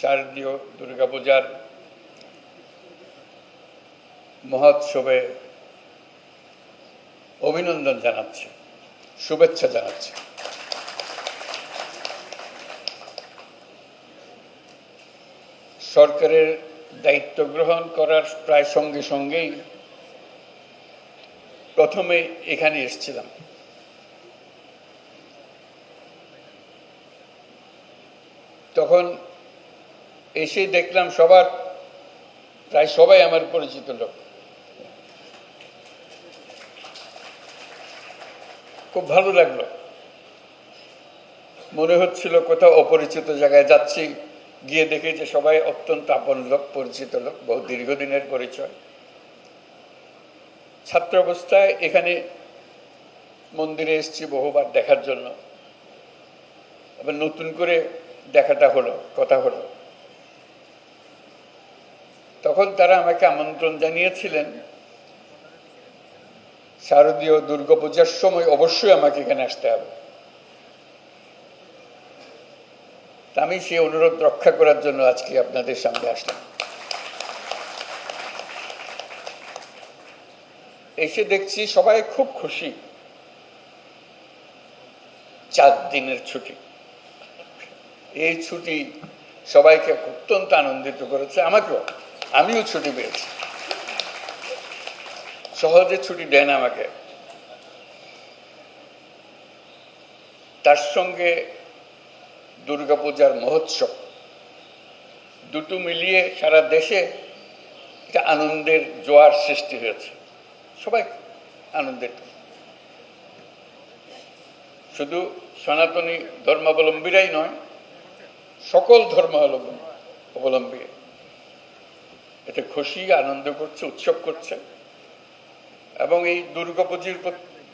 শারদীয় দুর্গাপূজার মহোৎসবে অভিনন্দন জানাচ্ছে, শুভেচ্ছা জানাচ্ছে। সরকারের দায়িত্ব গ্রহণ করার প্রায় সঙ্গে সঙ্গেই প্রথমে এখানে এসেছিলাম। তখন এসে দেখলাম সবার, প্রায় সবাই আমার পরিচিত লোক। খুব ভালো লাগল। মনে হচ্ছিল কোথাও অপরিচিত জায়গায় যাচ্ছি, গিয়ে দেখি যে সবাই অত্যন্ত আপন লোক, পরিচিত লোক, বহু দীর্ঘদিনের পরিচয়। ছাত্র অবস্থায় এখানে মন্দিরে এসেছি বহুবার দেখার জন্য। আবার নতুন করে দেখাটা হলো, কথা হলো। তখন তারা আমাকে আমন্ত্রণ জানিয়েছিলেন, শারদীয় দুর্গাপূজার সময় অবশ্যই আমাকে এখানে আসতে হবে। আমি সেই অনুরোধ রক্ষা করার জন্য আজকে আপনাদের সামনে আসলাম। এসে দেখছি সবাই খুব খুশি। চার দিনের ছুটি। এই ছুটি সবাইকে অত্যন্ত আনন্দিত করেছে, আমাকেও। আমিও ছুটি পেয়েছি। সহজে ছুটি দেন আমাকে। তার সঙ্গে দুর্গাপূজার মহোৎসব। দুটো মিলিয়ে সারা দেশে একটা আনন্দের জোয়ার সৃষ্টি হয়েছে। সবাই আনন্দের। শুধু সনাতনী ধর্মাবলম্বীরাই নয়, সকল ধর্ম অবলম্বী এতে খুশি, আনন্দ করছে, উৎসব করছে। এবং এই দুর্গাপুজির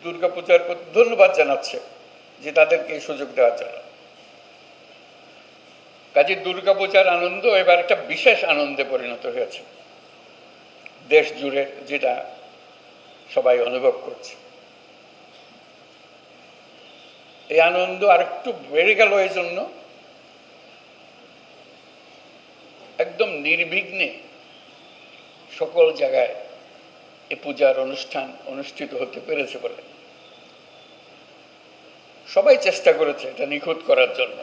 দুর্গাপূজার প্রতি ধন্যবাদ জানাচ্ছে যে তাদেরকে এই সুযোগ দেওয়ার জন্য। কাজে দুর্গাপূজার আনন্দ এবার একটা বিশেষ আনন্দে পরিণত হয়েছে। দেশ জুড়ে যেটা সবাই অনুভব করছে। এই আনন্দ আরেকটু বেড়ে গেল এই জন্য একদম নির্বিঘ্নে সকল জায়গায় এ পূজার অনুষ্ঠান অনুষ্ঠিত হতে পেরেছে বলে। সবাই চেষ্টা করেছে এটা নিখুঁত করার জন্য।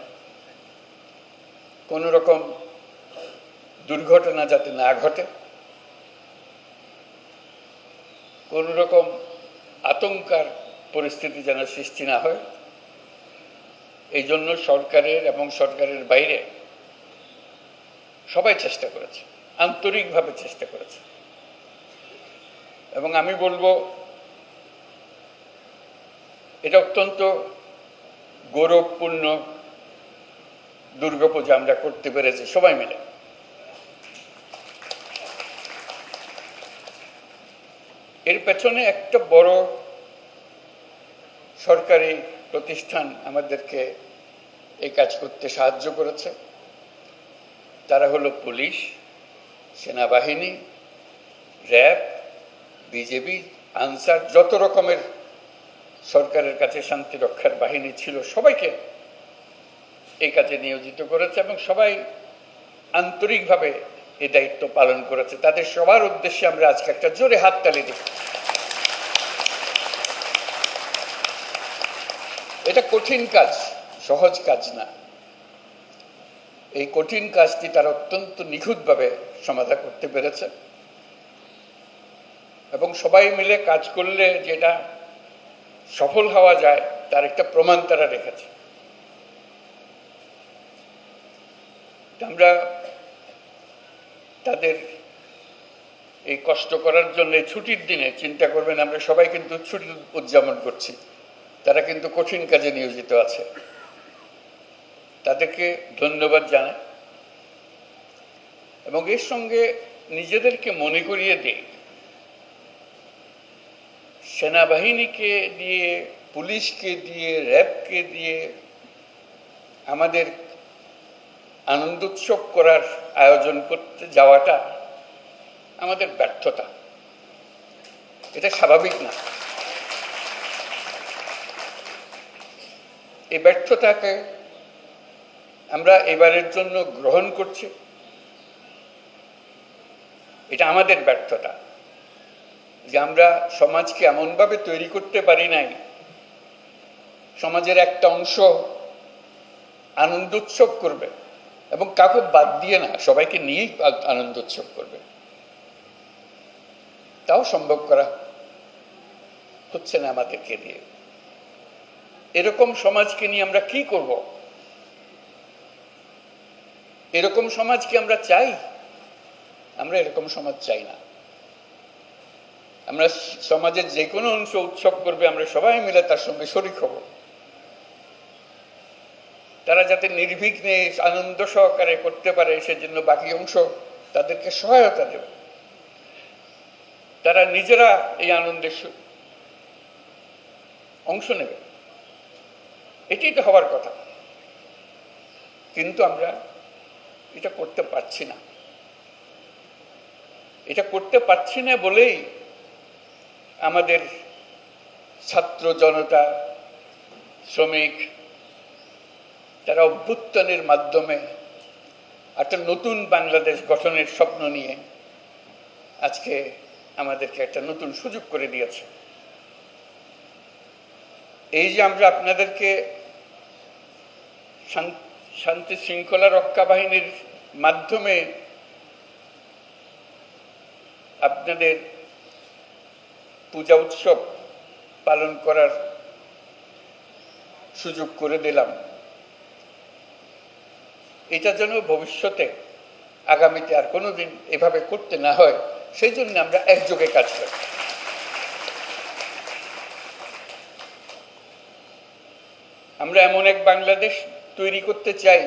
কোনো রকম দুর্ঘটনা যাতে না ঘটে, কোনো রকম আতঙ্কার পরিস্থিতি যেন সৃষ্টি না হয়, এই জন্য সরকারের এবং সরকারের বাইরে সবাই চেষ্টা করেছে। আন্তরিকভাবে চেষ্টা করেছে। এবং আমি বলব, এটা অত্যন্ত গৌরবপূর্ণ দুর্গাপূজা আমরা করতে পেরেছি, সবাই মিলে। এর পেছনে একটা বড় সরকারি প্রতিষ্ঠান আমাদেরকে এই কাজ করতে সাহায্য করেছে। তারা হলো পুলিশ। সেনাবাহিনী, র্যাব, বিজেপি, আনসার, যত রকমের সরকারের কাছে শান্তি রক্ষার বাহিনী ছিল, সবাইকে এই কাজে নিয়োজিত করেছে এবং সবাই আন্তরিকভাবে এই দায়িত্ব পালন করেছে। তাদের সবার উদ্দেশ্যে আমরা আজকে একটা জোরে হাত হাততালি দিই। এটা কঠিন কাজ, সহজ কাজ না। এই কঠিন কাজটি তারা অত্যন্ত নিখুঁতভাবে সমাধা করতে পেরেছে। এবং সবাই মিলে কাজ করলে যেটা সফল হওয়া যায়, তার একটা প্রমাণ তারা রেখেছে। আমরা তাদের এই কষ্ট করার জন্য ছুটির দিনে চিন্তা করবেন, আমরা সবাই কিন্তু ছুটি উদযাপন করছি। তারা কিন্তু কঠিন কাজে নিয়োজিত আছে। তাদেরকে ধন্যবাদ জানাই। এবং এর সঙ্গে নিজেদেরকে মনে করিয়ে দেয় সেনাবাহিনীকে দিয়ে, পুলিশকে দিয়ে, র্যাবকে দিয়ে আমাদের আনন্দোৎসব করার আয়োজন করতে যাওয়াটা আমাদের ব্যর্থতা। এটা স্বাভাবিক না। এই ব্যর্থতাকে আমরা এবারের জন্য গ্রহণ করছি। এটা আমাদের ব্যর্থতা। যে আমরা সমাজকে এমনভাবে তৈরি করতে পারি নাই, সমাজের একটা অংশ আনন্দ উৎসব করবে এবং কাউকে বাদ দিয়ে না, সবাইকে নিয়েই আ- আনন্দ উৎসব করবে। তাও সম্ভব করা হচ্ছে না আমাদেরকে দিয়ে। এরকম সমাজকে নিয়ে আমরা কি করব? এরকম সমাজ কি আমরা চাই আমরা এরকম সমাজ চাই না। আমরা সমাজের যে কোনো অংশ উৎসব করবে, আমরা সবাই মিলে তার সঙ্গে শরিক হব। তারা যাতে নির্বিঘ্নে আনন্দ সহকারে করতে পারে, সেজন্য বাকি অংশ তাদেরকে সহায়তা দেবে। তারা নিজেরা এই আনন্দের অংশ নেবে। এটাই তো হওয়ার কথা। কিন্তু আমরা এটা করতে পারছি না। এটা করতে পারছি না বলেই আমাদের ছাত্র জনতা, শ্রমিক, তারা অভ্যুত্থানের মাধ্যমে একটা নতুন বাংলাদেশ গঠনের স্বপ্ন নিয়ে আজকে আমাদেরকে একটা নতুন সুযোগ করে দিয়েছে। এই যে আমরা আপনাদেরকে শান- শান্তি শৃঙ্খলা রক্ষা বাহিনীর মাধ্যমে আপনাদের পূজা উৎসব পালন করার সুযোগ করে দিলাম। এটা যেন ভবিষ্যতে আগামীতে আর কোনোদিন এভাবে করতে না হয়, সেই জন্য আমরা একযোগে কাজ করি। আমরা এমন এক বাংলাদেশ তৈরি করতে চাই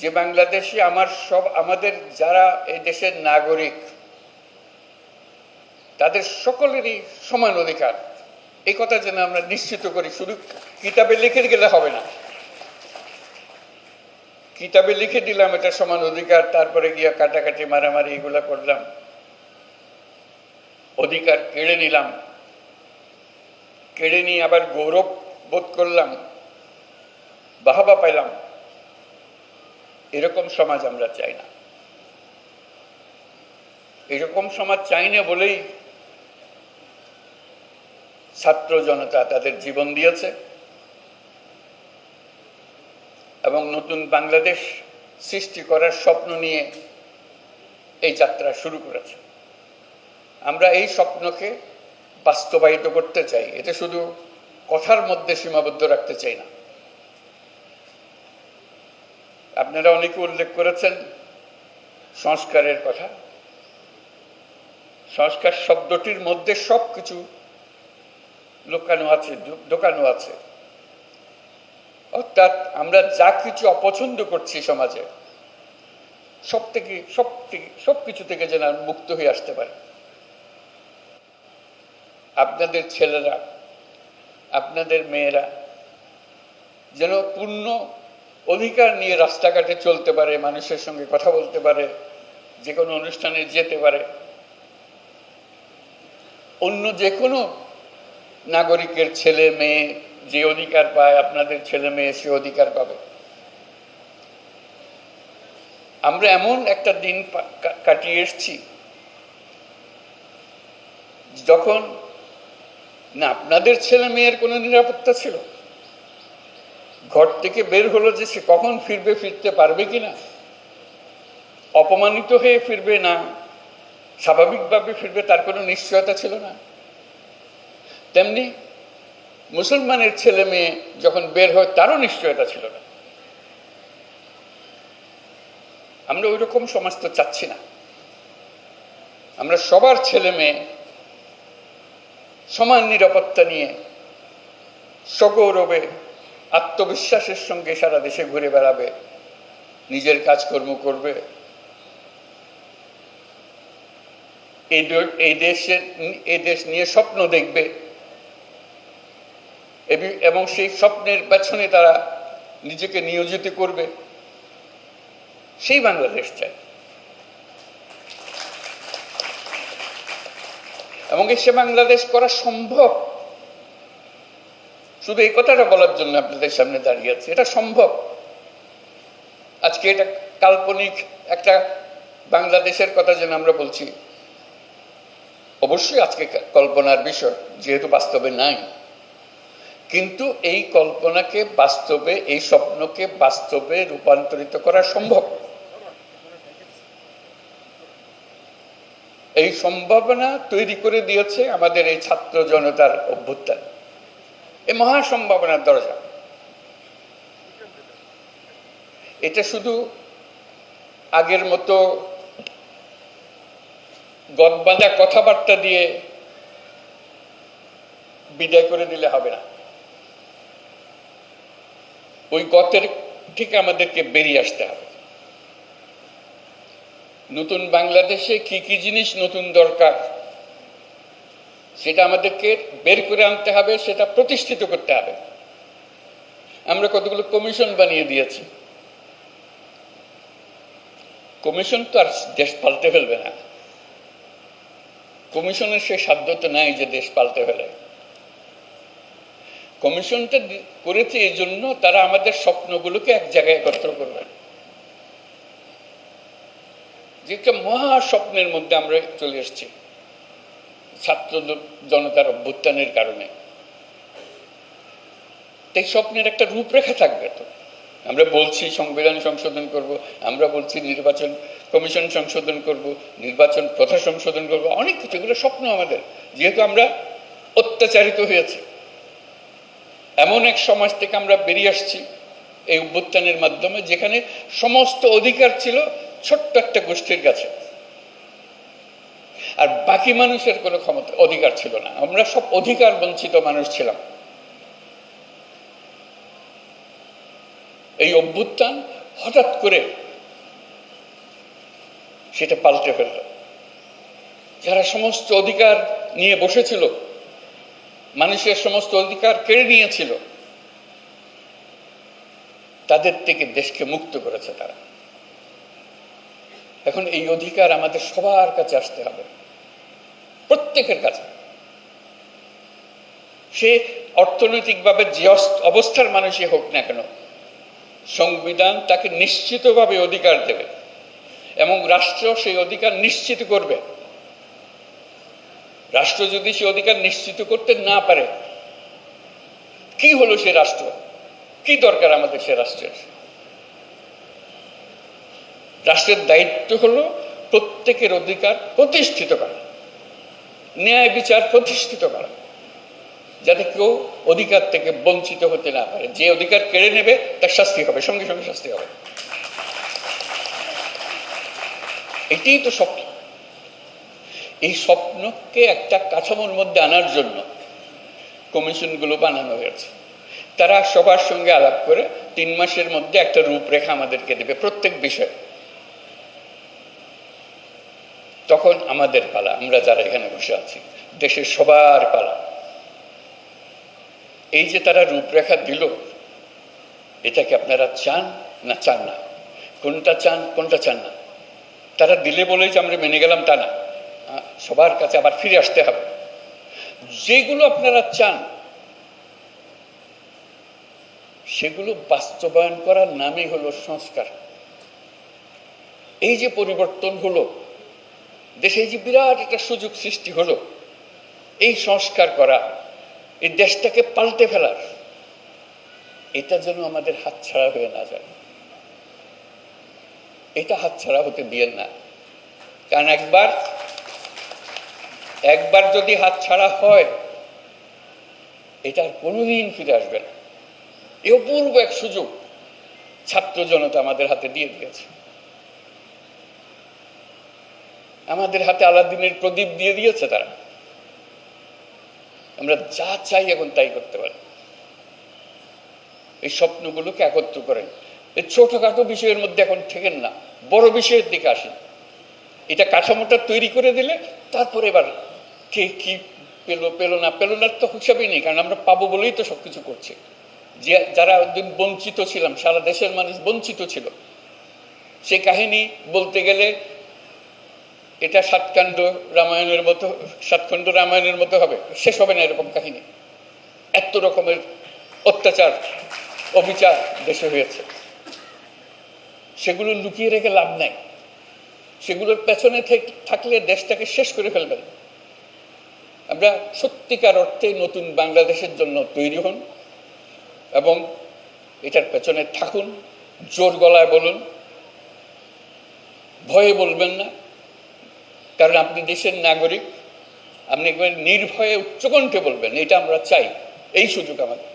যে বাংলাদেশে আমার সব, আমাদের যারা এই দেশের নাগরিক, তাদের সকলেরই সমান অধিকার। এই কথা যেন আমরা নিশ্চিত করি, শুধু কিতাবে লিখে গেলে হবে না। কিতাবে লিখে দিলাম, এটা সমান অধিকার, তারপরে গিয়ে কাটাকাটি, মারামারি এগুলা করলাম। অধিকার কেড়ে নিলাম। কেড়ে নিয়ে আবার গৌরব বোধ করলাম। বাহাবা পাইলাম। এরকম সমাজ আমরা চাই না। এরকম সমাজ চাই না বলেই ছাত্র জনতা তাদের জীবন দিয়েছে এবং নতুন বাংলাদেশ সৃষ্টি করার স্বপ্ন নিয়ে এই যাত্রা শুরু করেছে। আমরা এই স্বপ্নকে বাস্তবায়িত করতে চাই। এটা শুধু কথার মধ্যে সীমাবদ্ধ রাখতে চাই না। আপনারা অনেকে উল্লেখ করেছেন সংস্কারের কথা। সংস্কার শব্দটির মধ্যে সব কিছু লুকানো আছে ঢোকানো আছে। অর্থাৎ আমরা যা কিছু অপছন্দ করছি সমাজে, সব থেকে সব থেকে, সব কিছু থেকে যেন মুক্ত হয়ে আসতে পারে। আপনাদের ছেলেরা, আপনাদের মেয়েরা যেন পূর্ণ অধিকার নিয়ে রাস্তাঘাটে চলতে পারে, মানুষের সঙ্গে কথা বলতে পারে, যে কোনো অনুষ্ঠানে যেতে পারে। অন্য যে কোনো নাগরিকের ছেলে মেয়ে যে অধিকার পায়, আপনাদের ছেলে মেয়ে সে অধিকার পাবে। আমরা এমন একটা দিন কাটিয়ে এসছি, যখন না আপনাদের ছেলে মেয়ের কোনো নিরাপত্তা ছিল ঘর থেকে বের হলো যে সে কখন ফিরবে, ফিরতে পারবে কিনা অপমানিত হয়ে ফিরবে না? স্বাভাবিকভাবে ফিরবে, তার কোনো নিশ্চয়তা ছিল না। তেমনি মুসলমানের ছেলে মেয়ে যখন বের হয়, তারও নিশ্চয়তা ছিল না। আমরা ওই রকম সমাজ তো চাচ্ছি না। আমরা সবার ছেলে মেয়ে সমান নিরাপত্তা নিয়ে সগৌরবে আত্মবিশ্বাসের সঙ্গে সারা দেশে ঘুরে বেড়াবে, নিজের কাজকর্ম করবে। এই এই দেশের, এই দেশ নিয়ে স্বপ্ন দেখবে। এবং সেই স্বপ্নের পেছনে তারা নিজেকে নিয়োজিত করবে। সেই বাংলাদেশ চাই। এবং সে বাংলাদেশ করা সম্ভব। শুধু এই কথাটা বলার জন্য আপনাদের সামনে দাঁড়িয়ে আছে। এটা সম্ভব। আজকে এটা কাল্পনিক একটা বাংলাদেশের কথা যেন আমরা বলছি। অবশ্যই আজকে কল্পনার বিষয়, যেহেতু বাস্তবে নাই। কিন্তু এই কল্পনাকে বাস্তবে, এই স্বপ্নকে বাস্তবে রূপান্তরিত করা সম্ভব। এই সম্ভাবনা তৈরি করে দিয়েছে আমাদের এই ছাত্র জনতার অভ্যুত্থান। এই মহা সম্ভাবনার দরজা। এটা শুধু আগের মতো গদবাঁধা কথাবার্তা দিয়ে বিদায় করে দিলে হবে না। ওই গতের থেকে আমাদেরকে বেরিয়ে আসতে হবে। নতুন বাংলাদেশে কি কি জিনিস নতুন দরকার? সেটা আমাদেরকে বের করে আনতে হবে, সেটা প্রতিষ্ঠিত করতে হবে। আমরা কতগুলো কমিশন বানিয়ে দিয়েছি। কমিশন তো আর দেশ পাল্টে ফেলবে না। কমিশনের সে সাধ্য তো নাই যে দেশ পাল্টে ফেলে। কমিশনটা করেছে এই জন্য তারা আমাদের স্বপ্নগুলোকে এক জায়গায় একত্র করবেন যেটা মহা স্বপ্নের মধ্যে আমরা চলে এসেছি। ছাত্র জনতার অভ্যুত্থানের কারণে। তাই স্বপ্নের একটা রূপরেখা থাকবে তো। আমরা বলছি সংবিধান সংশোধন করব, আমরা বলছি নির্বাচন কমিশন সংশোধন করব, নির্বাচন প্রথা সংশোধন করব, অনেক কিছু, এগুলো স্বপ্ন আমাদের। যেহেতু আমরা অত্যাচারিত হয়েছে, এমন এক সমাজ থেকে আমরা বেরিয়ে আসছি এই অভ্যুত্থানের মাধ্যমে, যেখানে সমস্ত অধিকার ছিল ছোট্ট একটা গোষ্ঠীর কাছে। আর বাকি মানুষের কোনো ক্ষমতা, অধিকার ছিল না। আমরা সব অধিকার বঞ্চিত মানুষ ছিলাম। এই অভ্যুত্থান হঠাৎ করে সেটা পাল্টে ফেলল। যারা সমস্ত অধিকার নিয়ে বসেছিল, মানুষের সমস্ত অধিকার কেড়ে নিয়েছিল, তাদের থেকে দেশকে মুক্ত করেছে তারা। এখন এই অধিকার আমাদের সবার কাছে আসতে হবে। প্রত্যেকের কাছে। সে অর্থনৈতিকভাবে যে অবস্থার মানুষই হোক না কেন, সংবিধান তাকে নিশ্চিতভাবে অধিকার দেবে এবং রাষ্ট্র সেই অধিকার নিশ্চিত করবে। রাষ্ট্র যদি সে অধিকার নিশ্চিত করতে না পারে, কি হলো সে রাষ্ট্র? কি দরকার আমাদের সে রাষ্ট্রের? রাষ্ট্রের দায়িত্ব হলো প্রত্যেকের অধিকার প্রতিষ্ঠিত করা। ন্যায় বিচার প্রতিষ্ঠিত করা। যাতে কেউ অধিকার থেকে বঞ্চিত হতে না পারে। যে অধিকার কেড়ে নেবে, তার শাস্তি হবে, সঙ্গে সঙ্গে শাস্তি হবে। এটাই তো স্বপ্ন। এই স্বপ্নকে একটা কাঠামোর মধ্যে আনার জন্য কমিশনগুলো বানানো হয়েছে। তারা সবার সঙ্গে আলাপ করে তিন মাসের মধ্যে একটা রূপরেখা আমাদেরকে দেবে প্রত্যেক বিষয়ে। তখন আমাদের পালা, আমরা যারা এখানে বসে আছি, দেশের সবার পালা। এই যে তারা রূপরেখা দিল এটাকে আপনারা চান না চান না? কোনটা চান কোনটা চান না? তারা দিলে বলেই যে আমরা মেনে গেলাম তা না। সবার কাছে আবার ফিরে আসতে হবে। যেগুলো আপনারা চান, সেগুলো বাস্তবায়ন করার নামই হলো সংস্কার। এই যে পরিবর্তন হলো দেশে যে বিরাট একটা সুযোগ সৃষ্টি হলো, এই সংস্কার করা, এই দেশটাকে পাল্টে ফেলার, এটা যেন আমাদের হাতছাড়া হয়ে না যায়। এটা হাতছাড়া হতে দিয়েন না। কারণ একবার একবার যদি হাতছাড়া হয়, এটা আর কোনোদিন ফিরে আসবে না। এ অপূর্ব এক সুযোগ ছাত্র জনতা আমাদের হাতে দিয়ে দিয়েছে। আমাদের হাতে আলাদিনের প্রদীপ দিয়ে দিয়েছে তারা। আমরা যা চাই এখন তাই করতে পারি। এই স্বপ্নগুলোকে একত্র করেন। এই ছোটখাটো বিষয়ের মধ্যে এখন ঠেকেন না। বড় বিষয়ের দিকে আসেন। এটা কাঠামোটা তৈরি করে দিলে তারপরে এবার কে কি পেল পেল না পেল না তো হিসাবেই নেই, কারণ আমরা পাবো বলেই তো সবকিছু করছি। যে, যারা একদিন বঞ্চিত ছিলাম, সারা দেশের মানুষ বঞ্চিত ছিল। সে কাহিনী বলতে গেলে এটা সাতকাণ্ড রামায়ণের মতো, সাতকাণ্ড রামায়ণের মতো হবে। শেষ হবে না এরকম কাহিনী। এত রকমের অত্যাচার, অবিচার দেশে হয়েছে। সেগুলো লুকিয়ে রেখে লাভ নাই। সেগুলোর পেছনে থেকে- থাকলে দেশটাকে শেষ করে ফেলবেন। আমরা সত্যিকার অর্থে নতুন বাংলাদেশের জন্য তৈরি হন এবং এটার পেছনে থাকুন, জোর গলায় বলুন, ভয়ে বলবেন না। কারণ আপনি দেশের নাগরিক, আপনি একবার নির্ভয়ে উচ্চকণ্ঠে বলবেন, এটা আমরা চাই। এই সুযোগ আমাদের।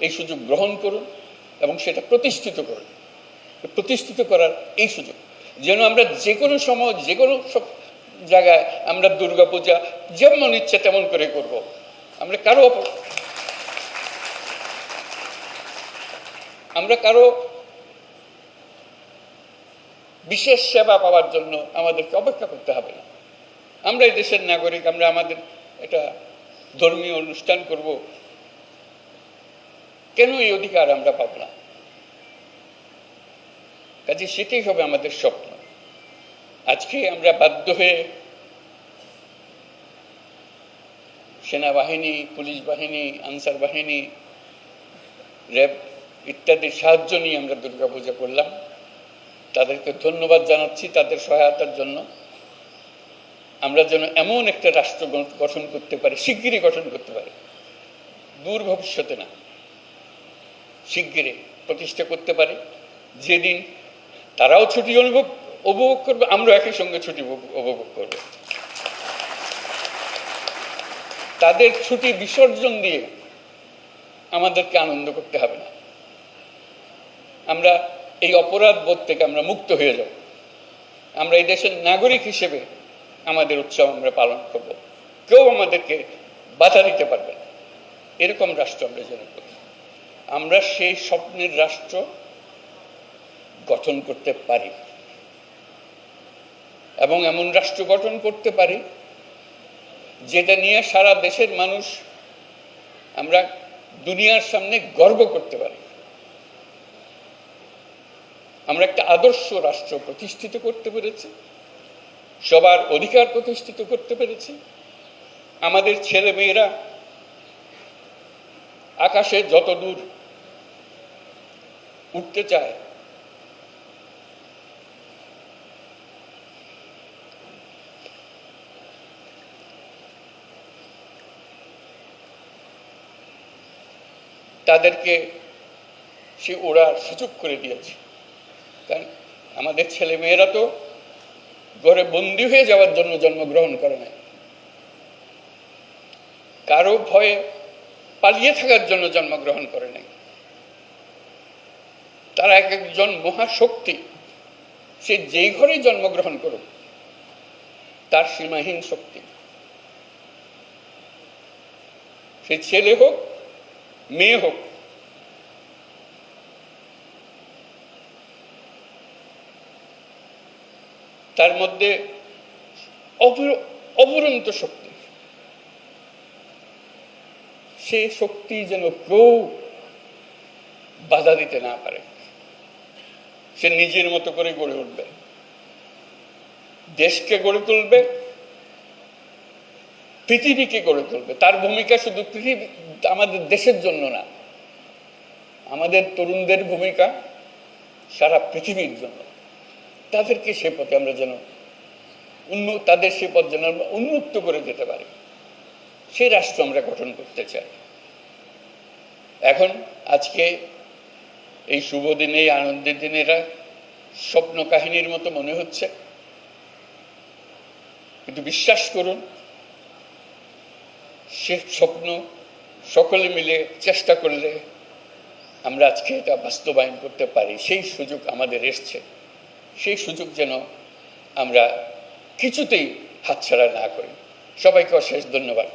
এই সুযোগ গ্রহণ করুন এবং সেটা প্রতিষ্ঠিত করুন। প্রতিষ্ঠিত করার এই সুযোগ। যেন আমরা যে কোনো সময়, যে কোনো সব জায়গায় আমরা দুর্গাপূজা যেমন ইচ্ছে তেমন করে করব। আমরা কারও আমরা কারও বিশেষ সেবা পাওয়ার জন্য আমাদেরকে অপেক্ষা করতে হবে। না আমরা এই দেশের নাগরিক, আমরা আমাদের এটা ধর্মীয় অনুষ্ঠান করব। কেন এই অধিকার আমরা পাব না? কাজে সেটাই হবে আমাদের স্বপ্ন। আজকে আমরা বাধ্য হয়ে সেনাবাহিনী, পুলিশ বাহিনী, আনসার বাহিনী, র্যাব ইত্যাদির সাহায্য নিয়ে আমরা দুর্গাপূজা করলাম। তাদেরকে ধন্যবাদ জানাচ্ছি তাদের সহায়তার জন্য। আমরা যেন এমন একটা রাষ্ট্র গঠন করতে পারি, শিগগিরই গঠন করতে পারি। দূর ভবিষ্যতে না। শিগগিরই প্রতিষ্ঠা করতে পারি। যেদিন তারাও ছুটি অনুভব, উপভোগ করবে আমরা একই সঙ্গে ছুটি উপভোগ করব। তাদের ছুটি বিসর্জন দিয়ে আমাদেরকে আনন্দ করতে হবে না। আমরা এই অপরাধ বোধ থেকে আমরা মুক্ত হয়ে যাব আমরা এই দেশের নাগরিক হিসেবে আমাদের উৎসব আমরা পালন করব। কেউ আমাদেরকে বাধা দিতে পারবে না। এরকম রাষ্ট্র আমরা যেন করি। আমরা সেই স্বপ্নের রাষ্ট্র গঠন করতে পারি। এবং এমন রাষ্ট্র গঠন করতে পারি যেটা নিয়ে সারা দেশের মানুষ আমরা দুনিয়ার সামনে গর্ব করতে পারি। আমরা একটা আদর্শ রাষ্ট্র প্রতিষ্ঠিত করতে পেরেছি। সবার অধিকার প্রতিষ্ঠিত করতে পেরেছি। আমাদের ছেলে মেয়েরা আকাশে যত দূর উঠতে চায়, তাদেরকে সে ওড়ার সুযোগ করে দিয়েছে। কারণ আমাদের ছেলে মেয়েরা তো ঘরে বন্দি হয়ে যাওয়ার জন্য জন্মগ্রহণ করে নাই। কারও ভয়ে পালিয়ে থাকার জন্য জন্মগ্রহণ করে নাই। তারা এক একজন মহাশক্তি, সে যেই ঘরেই জন্মগ্রহণ করুক, তার সীমাহীন শক্তি। সে ছেলে হোক, মেয়ে হোক তার মধ্যে অপর- অপরন্ত শক্তি। সে শক্তি যেন কেউ বাধা দিতে না পারে। সে নিজের মতো করে গড়ে উঠবে। দেশকে গড়ে তুলবে, পৃথিবীকে গড়ে তুলবে। তার ভূমিকা শুধু পৃথিবী, আমাদের দেশের জন্য না, আমাদের তরুণদের ভূমিকা সারা পৃথিবীর জন্য। তাদেরকে সে পথে আমরা যেন উন্ন, তাদের সে পথ যেন আমরা উন্মুক্ত করে দিতে পারি। সেই রাষ্ট্র আমরা গঠন করতে চাই। এখন আজকে এই শুভ দিনে, এই আনন্দের দিনে এরা স্বপ্ন কাহিনীর মতো মনে হচ্ছে। কিন্তু বিশ্বাস করুন, সে স্বপ্ন সকলে মিলে চেষ্টা করলে আমরা আজকে এটা বাস্তবায়ন করতে পারি। সেই সুযোগ আমাদের এসছে। সেই সুযোগ যেন আমরা কিছুতেই হাতছাড়া না করি। সবাইকে অশেষ ধন্যবাদ।